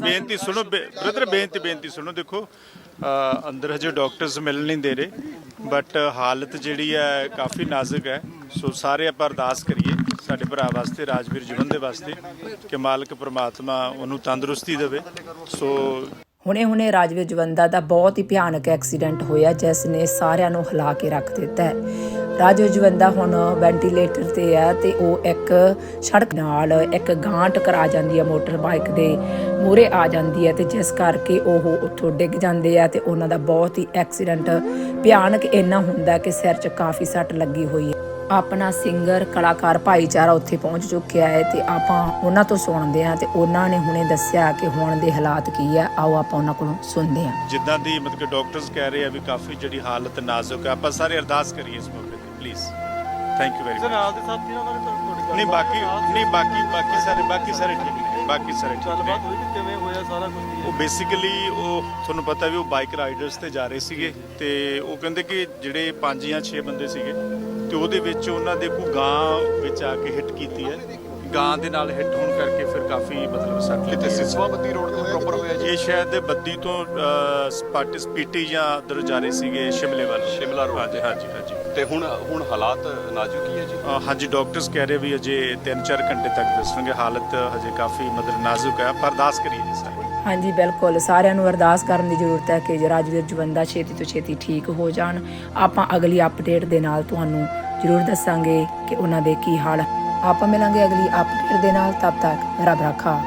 ਬੇਨਤੀ ਸੁਣੋ ਬ੍ਰਦਰ, ਬੇਨਤੀ ਬੇਨਤੀ ਸੁਣੋ, ਦੇਖੋ ਅੰਦਰ ਹਜੇ ਡਾਕਟਰਸ ਮਿਲ ਨਹੀਂ ਦੇ ਰਹੇ ਬਟ ਹਾਲਤ ਜਿਹੜੀ ਹੈ ਕਾਫੀ ਨਾਜ਼ੁਕ ਹੈ। ਸੋ ਸਾਰੇ ਆਪਾਂ ਅਰਦਾਸ ਕਰੀਏ ਸਾਡੇ ਭਰਾ ਵਾਸਤੇ, ਰਾਜਵੀਰ ਜੀਵਨ ਦੇ ਵਾਸਤੇ, ਕਿ ਮਾਲਕ ਪ੍ਰਮਾਤਮਾ ਉਹਨੂੰ ਤੰਦਰੁਸਤੀ ਦੇਵੇ। ਸੋ ਹੁਣੇ-ਹੁਣੇ ਰਾਜਵੀਰ ਜਵੰਦਾ ਦਾ ਬਹੁਤ ਹੀ ਭਿਆਨਕ ਐਕਸੀਡੈਂਟ ਹੋਇਆ, ਜਿਸ ਨੇ ਸਾਰਿਆਂ ਨੂੰ ਹਿਲਾ ਕੇ ਰੱਖ ਦਿੱਤਾ ਹੈ। ਰਾਜਵੀਰ ਜਵੰਦਾ ਹੁਣ ਵੈਂਟੀਲੇਟਰ ਤੇ ਹੈ ਤੇ ਉਹ ਇੱਕ ਸੜਕ ਨਾਲ ਇੱਕ ਗਾਂ ਟਕਰਾ ਜਾਂਦੀ ਹੈ ਮੋਟਰ ਬਾਈਕ ਦੇ ਮੂਰੇ ਆ ਜਾਂਦੀ ਹੈ ਤੇ ਜਿਸ ਕਰਕੇ ਉਹ ਉੱਥੋਂ ਡਿੱਗ ਜਾਂਦੇ ਆ ਤੇ ਉਹਨਾਂ ਦਾ ਬਹੁਤ ਹੀ ਐਕਸੀਡੈਂਟ ਭਿਆਨਕ ਇੰਨਾ ਹੁੰਦਾ ਕਿ ਸਿਰ 'ਚ ਕਾਫੀ ਸੱਟ ਲੱਗੀ ਹੋਈ ਹੈ। ਆਪਣਾ ਸਿੰਗਰ, ਕਲਾਕਾਰ ਭਾਈਚਾਰਾ ਉੱਥੇ ਪਹੁੰਚ ਚੁੱਕਿਆ ਹੈ ਤੇ ਆਪਾਂ ਉਹਨਾਂ ਤੋਂ ਸੁਣਦੇ ਹਾਂ ਤੇ ਉਹਨਾਂ ਨੇ ਹੁਣੇ ਦੱਸਿਆ ਕਿ ਹੁਣ ਦੇ ਹਾਲਾਤ ਕੀ ਹੈ ਆਓ ਆਪਾਂ ਉਹਨਾਂ ਕੋਲੋਂ ਸੁਣਦੇ ਹਾਂ। ਜਿੱਦਾਂ ਦੀ ਮਤਲਬ ਕਿ ਡਾਕਟਰਸ ਕਹਿ ਰਹੇ ਆ ਵੀ ਕਾਫੀ ਜਿਹੜੀ ਹਾਲਤ ਨਾਜ਼ੁਕ ਹੈ ਆਪਾਂ ਸਾਰੇ ਅਰਦਾਸ ਕਰੀਏ ਇਸ ਮੌਕੇ please thank you very sir much ਨਾਲ ਦੇ ਸਾਥੀ ਨਾਲ ਤੁਹਾਡੀ ਤੁਹਾਡੀ ਨਹੀਂ ਬਾਕੀ ਨਹੀਂ ਬਾਕੀ ਬਾਕੀ ਸਾਰੇ ਬਾਕੀ ਸਾਰੇ ਠੀਕ ਨੇ। ਬਾਕੀ ਸਾਰੇ ਠੀਕ ਗੱਲਬਾਤ ਨੇ। ਹੋਈ ਕਿ ਕਿਵੇਂ ਹੋਇਆ ਸਾਰਾ ਕੁਝ ਉਹ ਬੇਸਿਕਲੀ ਉਹ ਤੁਹਾਨੂੰ ਪਤਾ ਵੀ ਉਹ ਬਾਈਕ ਰਾਈਡਰਸ ਤੇ ਜਾ ਰਹੇ ਸੀਗੇ ਤੇ ਉਹ ਕਹਿੰਦੇ ਕਿ ਜਿਹੜੇ 5 ਜਾਂ 6 ਬੰਦੇ ਸੀਗੇ ਤੇ ਉਹਦੇ ਵਿੱਚ ਉਹਨਾਂ ਦੇ ਕੋਈ ਗਾਂ ਵਿੱਚ ਆ ਕੇ ਹਿੱਟ ਕੀਤੀ ਹੈ। ਗਾਂ ਦੇ ਨਾਲ ਹਿੱਟ ਹੋਣ ਕਰਕੇ ਫਿਰ ਕਾਫੀ ਮਤਲਬ ਸੱਟ ਕਿਤੇ ਲੱਗੀ ਸਿਸਵਾ ਬੱਤੀ ਰੋਡ ਤੇ ਪ੍ਰੋਪਰ ਹੋਇਆ ਜੀ? ਇਹ ਸ਼ਾਇਦ ਦੇ ਬੱਦੀ ਤੋਂ ਸਪਾਟਿਸ ਪੀਟੀ ਜਾਂ ਉਧਰ ਜਾ ਰਹੇ ਸੀਗੇ ਸ਼ਿਮਲੇ ਵੱਲ। ਸ਼ਿਮਲਾ road ਹਾਂਜੀ ਹਾਂਜੀ ਹਾਂਜੀ। ਤੇ ਹੁਣ ਹੁਣ ਹਾਲਾਤ ਨਾਜ਼ੁਕ ਹੀ ਹੈ ਜੀ? ਹਾਂਜੀ ਡਾਕਟਰਸ ਕਹਿ ਰਹੇ ਵੀ ਅਜੇ 3-4 ਘੰਟੇ ਤੱਕ ਦੱਸਣਗੇ। ਹਾਲਤ ਹਜੇ ਕਾਫੀ ਮਤਲਬ ਨਾਜ਼ੁਕ ਹੈ। ਪਰ ਅਰਦਾਸ ਕਰੀਏ ਜੀ ਸਾਰੇ ਹਾਂਜੀ ਬਿਲਕੁਲ। ਸਾਰਿਆਂ ਨੂੰ ਅਰਦਾਸ ਕਰਨ ਦੀ ਜ਼ਰੂਰਤ ਹੈ ਕਿ ਜੇ ਰਾਜਵੀਰ ਜਵੰਦਾ ਛੇਤੀ ਤੋਂ ਛੇਤੀ ਠੀਕ ਹੋ ਜਾਣ। ਆਪਾਂ ਅਗਲੀ ਅਪਡੇਟ ਦੇ ਨਾਲ ਤੁਹਾਨੂੰ ਜ਼ਰੂਰ ਦੱਸਾਂਗੇ ਕਿ ਉਹਨਾਂ ਦੇ ਕੀ ਹਾਲ। ਆਪਾਂ ਮਿਲਾਂਗੇ ਅਗਲੀ ਅਪਡੇਟ ਦੇ ਨਾਲ। ਤਬ ਤੱਕ ਰੱਬ ਰੱਖਾ।